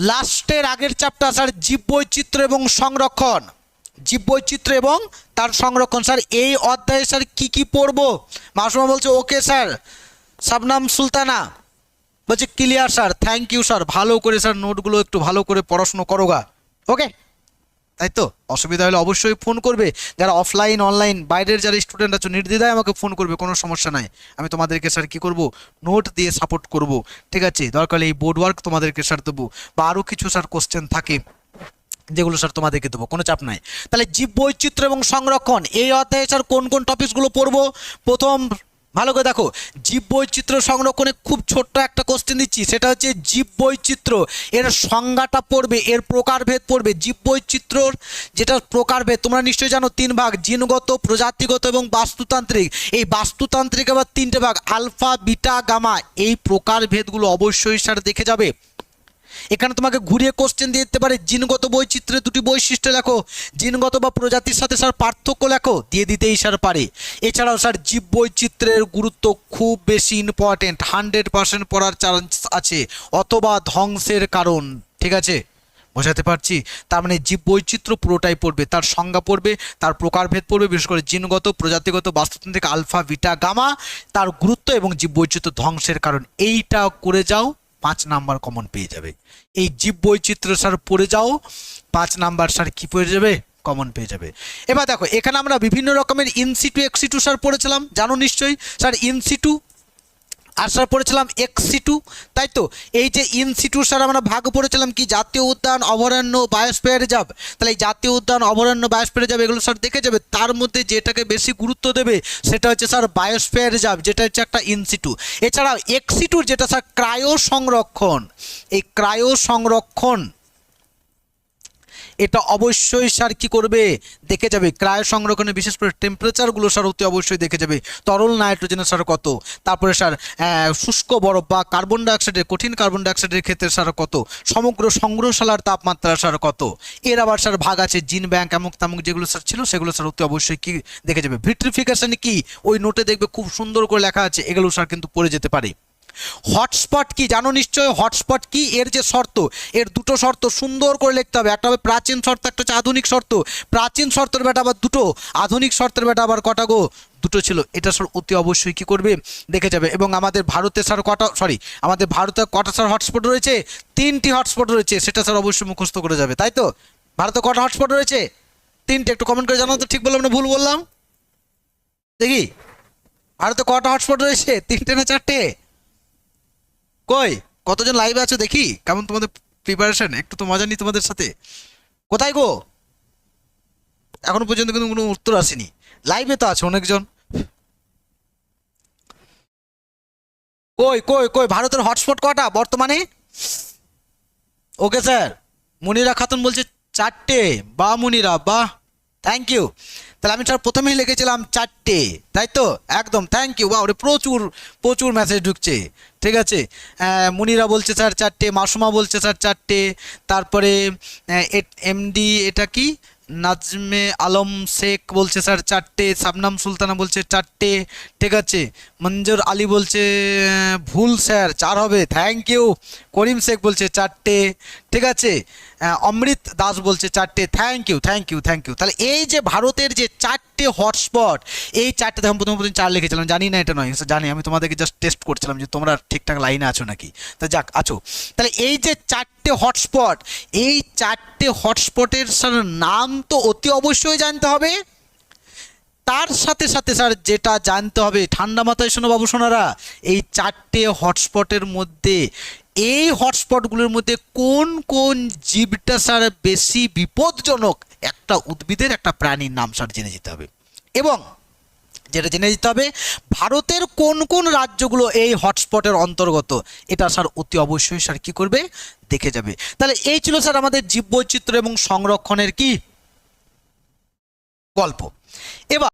লাস্টের আগের chapter sir জীববৈচিত্র্য এবং সংরক্ষণ। জীববৈচিত্র্য এবং তার সংরক্ষণ। স্যার, এই অধ্যায়ে স্যার কি কি পড়ব? মাসুমা বলছে, ওকে স্যার, সাবনাম সুলতানা। বলছে, clear sir, thank you sir, ভালো করে স্যার নোটগুলো একটু ভালো করে পড়াশুনো করোগা ওকে? তাই তো? অসুবিধা হলে অবশ্যই ফোন করবে। যারা অফলাইন অনলাইন বাইরের যারা স্টুডেন্ট আছে, নির্দ্বিধায় আমাকে ফোন করবে, কোনো সমস্যা নাই। আমি তোমাদেরকে স্যার কী করব? নোট দিয়ে সাপোর্ট করব। ঠিক আছে? দরকার এই বোর্ড ওয়ার্ক তোমাদেরকে স্যার দেবো। বা আরও কিছু স্যার কোশ্চেন থাকে, যেগুলো স্যার তোমাদেরকে দেবো, কোনো চাপ নাই। তাহলে জীব বৈচিত্র্য এবং সংরক্ষণ, এই অধ্যায়ে স্যার কোন কোন টপিকসগুলো পড়ব? প্রথম ভালো করে দেখো জীব বৈচিত্র্য সংরক্ষণে খুব ছোট্ট একটা কোশ্চেন দিচ্ছি, সেটা হচ্ছে জীব বৈচিত্র্য এর সংজ্ঞাটা পড়বে, এর প্রকারভেদ পড়বে। জীব বৈচিত্র্যর যেটা প্রকারভেদ, তোমরা নিশ্চয়ই জানো তিন ভাগ, জিনগত, প্রজাতিগত এবং বাস্তুতান্ত্রিক। এই বাস্তুতান্ত্রিক আবার তিনটে ভাগ, আলফা, বিটা, গামা, এই প্রকারভেদগুলো অবশ্যই স্যার দেখে যাবে। এখানে তোমাকে ঘুরিয়ে কোশ্চেন দিয়ে দিতে পারে, জিনগত বৈচিত্র্যের দুটি বৈশিষ্ট্য লেখো। জিনগত বা প্রজাতির সাথে স্যার পার্থক্য লেখো, দিয়ে দিতেই স্যার পারে। এছাড়াও স্যার জীব বৈচিত্র্যের গুরুত্ব খুব বেশি ইম্পর্টেন্ট হান্ড্রেড পার্সেন্ট পড়ার চান্স আছে, অথবা ধ্বংসের কারণ, ঠিক আছে? বোঝাতে পারছি? তার মানে জীব বৈচিত্র্য পুরোটাই পড়বে, তার সংজ্ঞা পড়বে, তার প্রকারভেদ পড়বে, বিশেষ করে জিনগত, প্রজাতিগত, বাস্তুতান্ত্রিক, আলফা, বিটা, গামা, তার গুরুত্ব এবং জীব বৈচিত্র্য ধ্বংসের কারণ। এইটা করে যাও পাঁচ নাম্বার কমন পেয়ে যাবে। এই জীব বৈচিত্র্য স্যার পড়ে যাও, পাঁচ নাম্বার স্যার কি পড়ে যাবে? কমন পেয়ে যাবে। এবার দেখো, এখানে আমরা বিভিন্ন রকমের ইনসিটু এক্সিটু স্যার পড়েছিলাম, জানো নিশ্চয়ই? স্যার ইনসিটু স্যার পড়েছিলাম এক্সিটু তাই তো? এই যে ইনসিটু স্যার আমরা ভাগ পড়েছিলাম কি জাতীয় উদ্যান, অভয়ারণ্য বায়োস্ফিয়ার রিজার্ভ তাহলে এই জাতীয় উদ্যান, অভয়ারণ্য বায়োস্ফিয়ার রিজার্ভ এগুলো স্যার দেখে যাবে। তার মধ্যে যেটাকে বেশি গুরুত্ব দেবে, সেটা হচ্ছে স্যার বায়োস্ফিয়ার রিজার্ভ যেটা হচ্ছে একটা ইনসিটু এছাড়াও এক্সিটুর যেটা স্যার ক্রায়ো সংরক্ষণ এই ক্রায়ো সংরক্ষণ এটা অবশ্যই স্যার কি করবে? দেখে যাবে। ক্রায় সংরক্ষণে বিশেষ করে টেম্পারেচারগুলো স্যার অতি অবশ্যই দেখে যাবে। তরল নাইট্রোজেনের স্যার কত? তারপরে স্যার শুষ্ক বরফ বা কার্বন ডাইঅক্সাইডের কঠিন কার্বন ডাইঅক্সাইডের ক্ষেত্রে স্যার কত? সমগ্র সংগ্রহশালার তাপমাত্রা স্যার কত? এর আবার স্যার ভাগ আছে জিন, ব্যাংক এমক তামুক যেগুলো স্যার ছিল, সেগুলো স্যার অতি অবশ্যই কি দেখে যাবে? ভিট্রিফিকেশন কি? ওই নোটে দেখবে খুব সুন্দর করে লেখা আছে, এগুলো স্যার কিন্তু পড়ে যেতে পারে। হটস্পট কি? জানো নিশ্চয় হটস্পট কি? এর যে শর্ত, এর দুটো শর্ত সুন্দর করে লিখতে হবে। একটা হবে প্রাচীন শর্ত, একটা হচ্ছে আধুনিক শর্ত। প্রাচীন শর্তের বেটা আবার দুটো, আধুনিক শর্তের বেটা আবার কটা গো? দুটো ছিল। এটা স্যার অতি অবশ্যই কি করবে? দেখে যাবে। এবং আমাদের ভারতে স্যার কটা সরি আমাদের ভারতে কটা স্যার হটস্পট রয়েছে? তিনটি হটস্পট রয়েছে। সেটা স্যার অবশ্যই মুখস্থ করে যাবে। তাই তো? ভারতে কটা হটস্পট রয়েছে? তিনটে। একটু কমেন্ট করে জানাও তো, ঠিক বললাম না ভুল বললাম? দেখি। ভারতে কটা হটস্পট রয়েছে? তিনটে না চারটে? কই? কতজন লাইভে আছো দেখি? কেমন তোমাদের প্রিপারেশন একটু তো মজা নি তোমাদের সাথে। কোথায় গো? এখনও পর্যন্ত কিন্তু কোনো উত্তর আসেনি। লাইভে তো আছে অনেকজন। কই কই কই, ভারতের হটস্পট কটা বর্তমানে? ওকে স্যার মুনিরা খাতুন বলছে চারটে। বা মুনিরা, বাহ। থ্যাংক ইউ তাহলে আমি স্যার প্রথমেই লিখেছিলাম চারটে, তাই তো? একদম থ্যাংক ইউ বা ওরে প্রচুর প্রচুর মেসেজ ঢুকছে, ঠিক আছে? মুনিরা বলছে স্যার চারটে, মাসুমা বলছে স্যার চারটে, তারপরে এমডি এটা কি? নাজমে আলম শেখ বলছে, স্যার, চারটে, সাবনাম সুলতানা বলছে, চারটে, ঠিক আছে। মঞ্জুর আলী বলছে, ভুল, স্যার, চার হবে থ্যাংক ইউ করিম শেখ বলছে, চারটে, ঠিক আছে। অমৃত দাস বলছে, চারটে thank you thank you thank you তাহলে এই যে ভারতের যে চারটে হটস্পট এই চারটে দেখুন প্রথম প্রথম চার লিখেছিলাম, জানি না এটা নয়, জানি, আমি তোমাদেরকে জাস্ট টেস্ট করছিলাম যে তোমরা ঠিকঠাক লাইনে আছো নাকি। তা যাক, আছো। তাহলে এই যে চারটে হটস্পট এই চারটে হটস্পটের নাম তো অতি অবশ্যই জানতে হবে। তার সাথে সাথে স্যার যেটা জানতে হবে, ঠান্ডা মাথায় শোনো বাবু সোনারা, এই চারটে হটস্পটের মধ্যে এই হটস্পটগুলোর মধ্যে কোন কোন জীবটা স্যার বেশি বিপদজনক একটা উদ্ভিদের একটা প্রাণীর নাম স্যার জেনে যেতে হবে। এবং যেটা জেনে যেতে হবে, ভারতের কোন কোন রাজ্যগুলো এই হটস্পটের অন্তর্গত? এটা স্যার অতি অবশ্যই স্যার কী করবে? দেখে যাবে। তাহলে এই ছিল স্যার আমাদের জীববৈচিত্র্য এবং সংরক্ষণের কি? গল্প। এবার